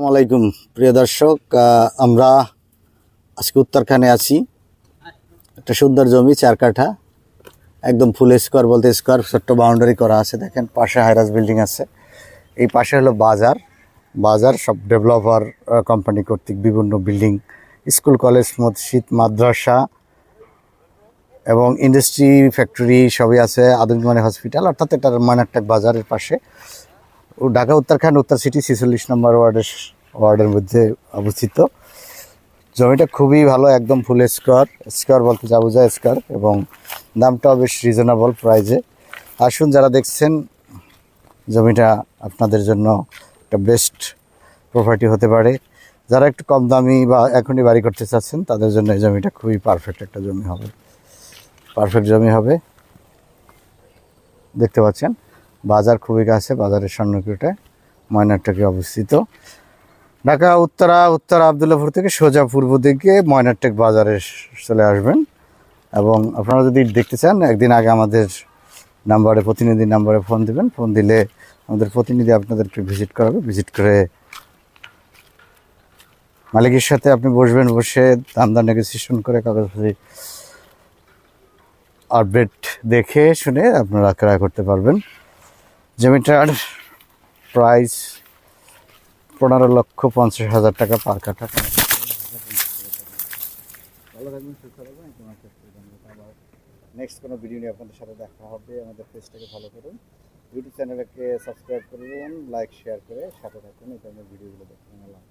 আসসালামু আলাইকুম, প্রিয় দর্শক। আমরা আজকে উত্তরখানে আছি। একটা সুন্দর জমি, চার কাঠা। একদম ফুল স্কোয়ার বলতে স্কোয়ার ছোট্ট বাউন্ডারি করা আছে, দেখেন। পাশে হাইরাস বিল্ডিং আছে। এই পাশে হলো বাজার। বাজার সব ডেভেলপার কোম্পানি কর্তৃক বিভিন্ন বিল্ডিং স্কুল কলেজ মসজিদ, মাদ্রাসা এবং ইন্ডাস্ট্রি ফ্যাক্টরি সবই আছে, আধুনিক মানে হসপিটাল অর্থাৎ এটার মানারটাক বাজারের পাশে। ঢাকা উত্তরখান্ড উত্তর সিটি ছেচল্লিশ নম্বর ওয়ার্ডের ওয়ার্ডের মধ্যে অবস্থিত। জমিটা খুবই ভালো, একদম ফুল স্কোয়ার স্কোয়ার বলতে যা স্কোয়ার এবং দামটাও বেশ রিজনেবল প্রাইজে আসুন যারা দেখছেন, জমিটা আপনাদের জন্য একটা বেস্ট প্রপার্টি হতে পারে। যারা একটু কম দামি বা এখনই বাড়ি করতে চাচ্ছেন, তাদের জন্য এই জমিটা খুবই পারফেক্ট একটা জমি হবে। পারফেক্ট জমি হবে। দেখতে পাচ্ছেন? বাজার খুবই কাছে, বাজারের স্বর্ণকিটা ময়নারটাকে অবস্থিত। ঢাকা, উত্তরা উত্তরা আবদুল্লাপুর থেকে সোজা পূর্ব দিকে ময়নারটেক বাজারে চলে আসবেন। এবং আপনারা যদি দেখতে চান, একদিন আগে আমাদের নাম্বারে প্রতিনিধি নাম্বারে ফোন দিবেন। ফোন দিলে আমাদের প্রতিনিধি আপনাদেরকে ভিজিট করাবে। ভিজিট করে মালিকের সাথে আপনি বসবেন, বসে দাম নেগোসিয়েশন করে কাগজপত্র আপডেট দেখে শুনে আপনারা ক্রয় করতে পারবেন। জমিটার প্রাইস পনেরো লক্ষ পঞ্চাশ হাজার টাকা পার কাঠা। নেক্সট কোনো ভিডিও নিয়ে আপনাদের সাথে দেখা হবে। আমাদের পেজটাকে ফলো করুন। ইউটিউব চ্যানেলকে সাবস্ক্রাইব করুন লাইক শেয়ার করে সাথে থাকুন। এই ধরনের ভিডিওগুলো দেখুন আল্লাহ।